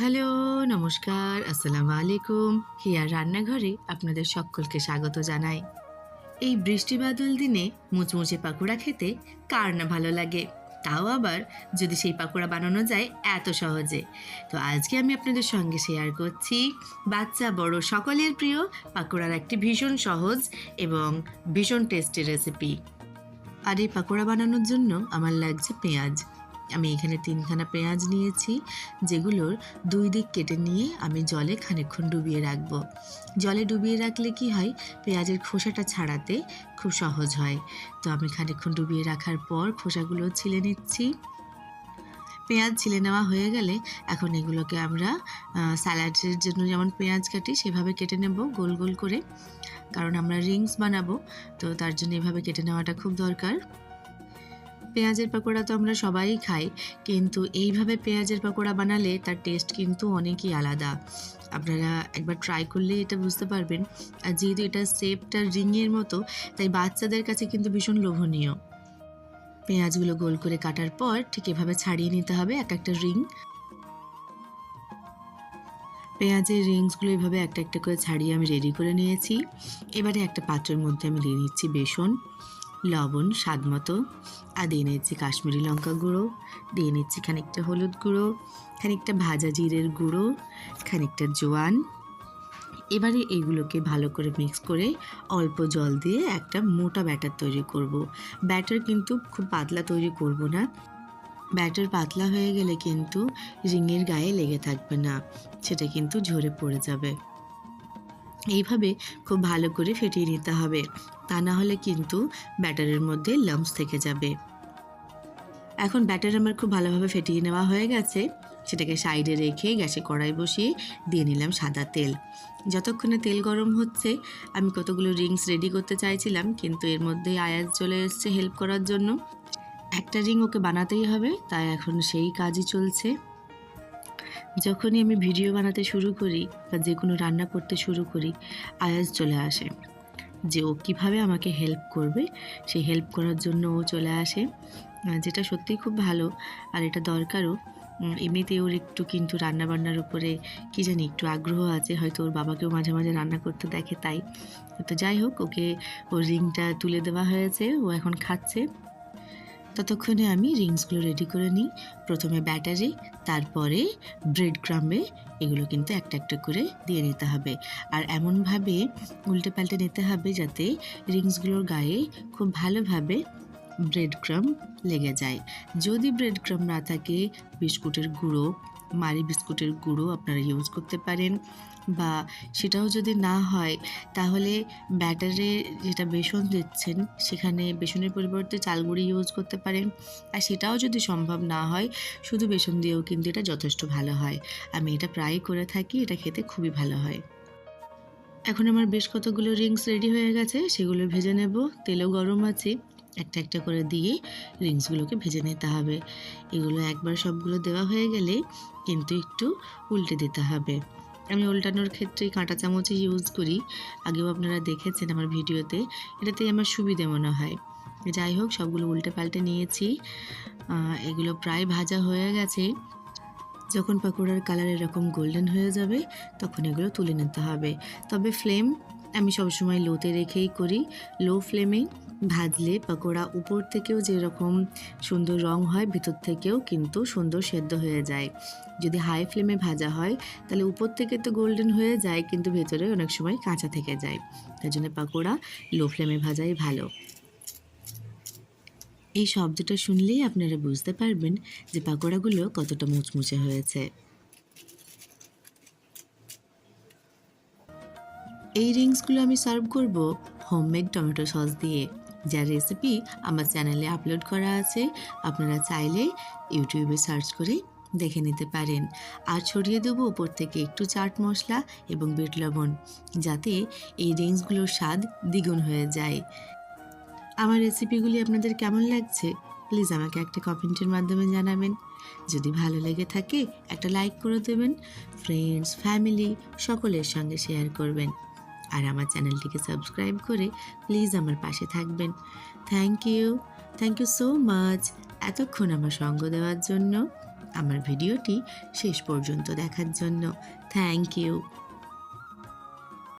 Hello, নমস্কার, আসসালামু আলাইকুম। হিয়ার রান্নাঘরে আপনাদের সকলকে স্বাগত জানাই। এই বৃষ্টি বাদল দিনে মুচমুচে পাকোড়া খেতে কার না ভালো লাগে? তাও আবার যদি সেই পাকোড়া বানানো যায়, এত সহজে। তো আজকে আমি আপনাদের সঙ্গে শেয়ার করছি বাচ্চা, বড়, সকলের প্রিয় পাকোড়ার একটি ভীষণ সহজ এবং ভীষণ টেস্টি রেসিপি আর এই পাকোড়া বানানোর জন্য আমার লাগছে পেঁয়াজ। আমি এখানে তিনখানা পেঁয়াজ নিয়েছি, যেগুলোর দুই দিক কেটে নিয়ে আমি জলে খানিকক্ষণ ডুবিয়ে রাখব। জলে ডুবিয়ে রাখলে কি হয়? পেঁয়াজের খোসাটা ছাড়াতে খুব সহজ হয়। তো আমি খানিকক্ষণ ডুবিয়ে রাখার পর খোসাগুলো ছিলে নিচ্ছি। পেঁয়াজ ছিলে নেওয়া হয়ে গেলে এখন এগুলোকে আমরা স্যালাডের জন্য যেমন পেঁয়াজ কাটি, সেভাবে কেটে নেব গোল গোল করে। কারণ আমরা রিংস বানাবো, তো তার জন্য এভাবে কেটে নেওয়াটা খুব দরকার। পেঁয়াজের পকোড়া তো আমরা সবাই খাই, কিন্তু এইভাবে পেঁয়াজের পকোড়া বানালে তার টেস্ট কিন্তু অনেকই আলাদা। আপনারা একবার ট্রাই করলে এটা বুঝতে পারবেন। আর যেহেতু এটা সেপটা রিংয়ের মতো, তাই বাচ্চাদের কাছে কিন্তু ভীষণ লোভনীয়। পেঁয়াজগুলো গোল করে কাটার পর ঠিক এভাবে ছাড়িয়ে নিতে হবে এক একটা রিং পেঁয়াজের রিংসগুলো এভাবে একটা একটা করে ছাড়িয়ে আমি রেডি করে নিয়েছি। এবারে একটা পাত্রের মধ্যে আমি দিয়ে নিচ্ছি বেসন। লবণ, স্বাদ মতো। আর দিয়ে নিচ্ছি কাশ্মীরি লঙ্কা গুঁড়ো। দিয়ে নিচ্ছি খানিকটা হলুদ গুঁড়ো, খানিকটা ভাজা জিরের গুঁড়ো, খানিকটা জোয়ান। এবারে এইগুলোকে ভালো করে মিক্স করে অল্প জল দিয়ে একটা মোটা ব্যাটার তৈরি করব। ব্যাটার কিন্তু খুব পাতলা তৈরি করব না। ব্যাটার পাতলা হয়ে গেলে কিন্তু রিংয়ের গায়ে লেগে থাকবে না। সেটা কিন্তু ঝরে পড়ে যাবে। এইভাবে খুব ভালো করে ফেটিয়ে নিতে হবে। তা না হলে কিন্তু ব্যাটারের মধ্যে লাম্পস থেকে যাবে। এখন ব্যাটার আমার খুব ভালোভাবে ফেটিয়ে নেওয়া হয়ে গেছে। সেটাকে সাইডে রেখে গ্যাসে কড়াই বসিয়ে দিয়ে নিলাম সাদা তেল। যতক্ষণে তেল গরম হচ্ছে, আমি কতগুলো রিংস রেডি করতে চাইছিলাম, কিন্তু এর মধ্যে আয়াজ চলে এসছে হেল্প করার জন্য। একটা রিং ওকে বানাতেই হবে, তাই এখন সেই কাজই চলছে। যখনই আমি ভিডিও বানাতে শুরু করি বা যে কোনো রান্না করতে শুরু করি, আয়াজ চলে আসে যে ও কীভাবে আমাকে হেল্প করবে? সেই হেল্প করার জন্য ও চলে আসে। যেটা সত্যিই খুব ভালো। আর এটা দরকারও। এমনিতে ওর একটু কিন্তু রান্না বান্নার উপরে কী জানি একটু আগ্রহ আছে। হয়তো ওর বাবাকেও মাঝে মাঝে রান্না করতে দেখে তাই। তো যাই হোক, ওকে ওর রিংটা তুলে দেওয়া হয়েছে। ও এখন খাচ্ছে। ততক্ষণে আমি রিংসগুলো রেডি করে নিই। প্রথমে ব্যাটারি, তারপরে ব্রেড ক্রামে এগুলো কিন্তু একটা একটা করে দিয়ে নিতে হবে। আর এমনভাবে উল্টে পাল্টে নিতে হবে যাতে রিংসগুলোর গায়ে খুব ভালোভাবে ব্রেড ক্রাম লেগে যায়। যদি ব্রেড ক্রাম না থাকে, বিস্কুটের গুঁড়ো মারি বিস্কুটের গুঁড়ো আপনারা ইউজ করতে পারেন বা সেটাও যদি না হয়, তাহলে ব্যাটারে যেটা বেসন দিচ্ছেন, সেখানে বেসনের পরিবর্তে চালগুড়ি ইউজ করতে পারেন। আর সেটাও যদি সম্ভব না হয়, শুধু বেসন দিয়েও কিন্তু এটা যথেষ্ট ভালো হয়। আমি এটা প্রায় করে থাকি, এটা খেতে খুবই ভালো হয়। এখন আমার বেশ কতগুলো রিংস রেডি হয়ে গেছে, সেগুলো ভেজে নেব। তেলও গরম আছে। একটা একটা করে দিয়ে রিংসগুলোকে ভেজে নিতে হবে। এগুলো একবার সবগুলো দেওয়া হয়ে গেলে কিন্তু একটু উল্টে দিতে হবে। আমি উল্টানোর ক্ষেত্রে কাঁটা চামচই ইউজ করি। আগেও আপনারা দেখেছেন আমার ভিডিওতে, এটাতেই আমার সুবিধে মনে হয়। যাই হোক, সবগুলো উল্টে পাল্টে নিয়েছি। এগুলো প্রায় ভাজা হয়ে গেছে। যখন পাকোড়ার কালার এরকম গোল্ডেন হয়ে যাবে, তখন এগুলো তুলে নিতে হবে। তবে ফ্লেম আমি সবসময় লোতে রেখেই করি। লো ফ্লেমে ভাজলে পাকোড়া উপর থেকেও যেরকম সুন্দর রং হয়, ভিতর থেকেও কিন্তু সুন্দর সেদ্ধ হয়ে যায়। যদি হাই ফ্লেমে ভাজা হয়, তাহলে উপর থেকে তো গোল্ডেন হয়ে যায়, কিন্তু ভেতরে অনেক সময় কাঁচা থেকে যায়। তাই জন্য পাকোড়া লো ফ্লেমে ভাজাই ভালো। এই শব্দটা শুনলেই আপনারা বুঝতে পারবেন যে পাকোড়াগুলো কতটা মুচমুচে হয়েছে। এই রিংসগুলো আমি সার্ভ করব হোমমেড টমেটো সস দিয়ে। যার রেসিপি আমার চ্যানেলে আপলোড করা আছে, আপনারা চাইলে ইউটিউবে সার্চ করে দেখে নিতে পারেন। আর ছড়িয়ে দেবো উপর থেকে একটু চাট মশলা এবং বিট লবণ, যাতে এই রিংসগুলোর স্বাদ দ্বিগুণ হয়ে যায়। আমার রেসিপিগুলি আপনাদের কেমন লাগছে প্লিজ আমাকে একটা কমেন্টের মাধ্যমে জানাবেন। যদি ভালো লেগে থাকে, একটা লাইক করে দেবেন। ফ্রেন্ডস ফ্যামিলি সকলের সঙ্গে শেয়ার করবেন। আর আমার চ্যানেলটিকে সাবস্ক্রাইব করে প্লিজ আমার পাশে থাকবেন। Thank you thank you so much এতক্ষণ আমার সঙ্গ দেওয়ার জন্য, আমার ভিডিওটি শেষ পর্যন্ত দেখার জন্য। Thank you